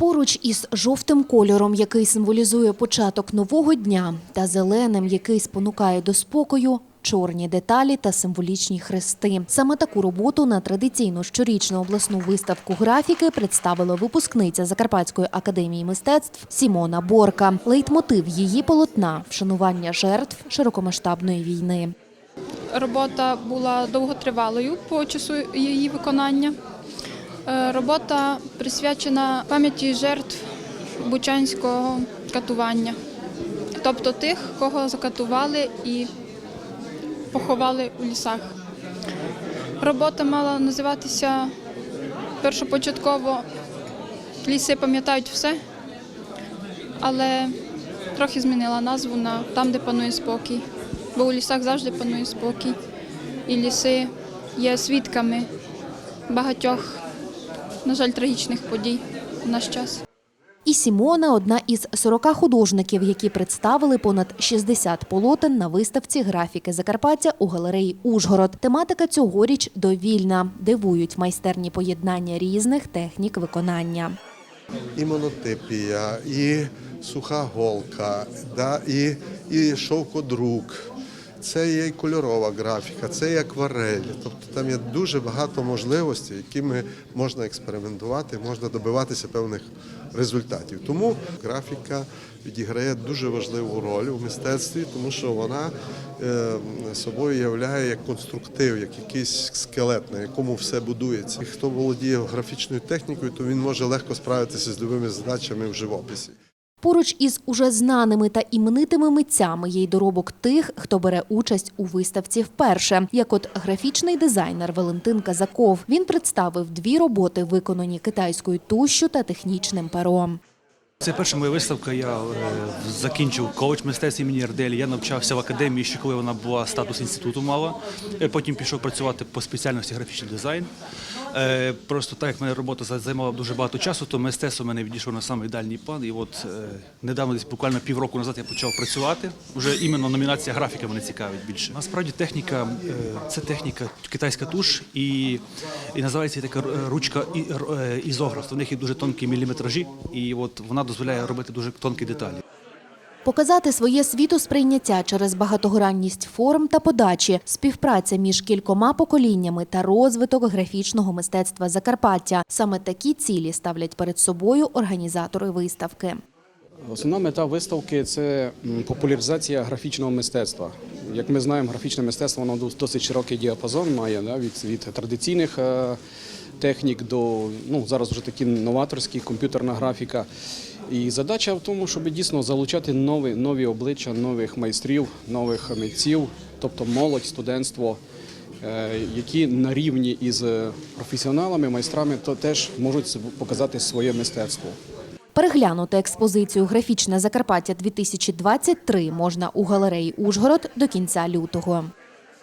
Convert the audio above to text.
Поруч із жовтим кольором, який символізує початок нового дня, та зеленим, який спонукає до спокою, чорні деталі та символічні хрести. Саме таку роботу на традиційну щорічну обласну виставку графіки представила випускниця Закарпатської академії мистецтв Сімона Борка. Лейтмотив її полотна вшанування жертв широкомасштабної війни. Робота була довготривалою по часу її виконання. Е, Робота присвячена пам'яті жертв бучанського катування, тобто тих, кого закатували і поховали у лісах. Робота мала називатися першопочатково Ліси пам'ятають все, але трохи змінила назву на там, де панує спокій. Бо у лісах завжди панує спокій. І ліси є свідками багатьох, на жаль, трагічних подій в наш час. І Сімона – одна із 40 художників, які представили понад 60 полотен на виставці графіки Закарпаття у галереї Ужгород. Тематика цьогоріч довільна. Дивують майстерні поєднання різних технік виконання. і монотипія, і суха голка, да, і, і шовкодрук. Це є і кольорова графіка, це і акварель. Тобто там є дуже багато можливостей, якими можна експериментувати, можна добиватися певних результатів. Тому графіка відіграє дуже важливу роль у мистецтві, тому що вона е, собою являє як конструктив, як якийсь скелет, на якому все будується. І хто володіє графічною технікою, то він може легко справитися з любими задачами в живописі. Поруч із уже знаними та іменитими митцями є й доробок тих, хто бере участь у виставці вперше. Як от графічний дизайнер Валентин Казаков. Він представив дві роботи, виконані китайською тушшю та технічним пером. Це перша моя виставка. Я е, закінчив коледж мистецтв імені Арделі. Я навчався в академії, ще коли вона була статус інституту мала. Е, Потім пішов працювати по спеціальності графічний дизайн. Е, Просто так як моя робота займала дуже багато часу, то мистецтво мене відійшло на самий дальній план. І от недавно, десь буквально півроку назад, я почав працювати. Вже іменно номінація графіка мене цікавить більше. Насправді техніка це техніка китайська туш і, і називається така ручка ізограф. У них є дуже тонкі міліметражі, і от вона дозволяє робити дуже тонкі деталі. Показати своє світосприйняття через багатогранність форм та подачі, співпраця між кількома поколіннями та розвиток графічного мистецтва Закарпаття. Саме такі цілі ставлять перед собою організатори виставки. Основна мета виставки це популяризація графічного мистецтва. Як ми знаємо, графічне мистецтво воно досить широкий діапазон має да, від, від традиційних е, технік до ну, зараз вже такі новаторські, комп'ютерна графіка. І задача в тому, щоб дійсно залучати нові, нові обличчя, нових майстрів, нових митців, тобто молодь, студентство, е, які на рівні із професіоналами, майстрами, то теж можуть показати своє мистецтво. Переглянути експозицію Графічне Закарпаття 2023 можна у галереї Ужгород до кінця лютого.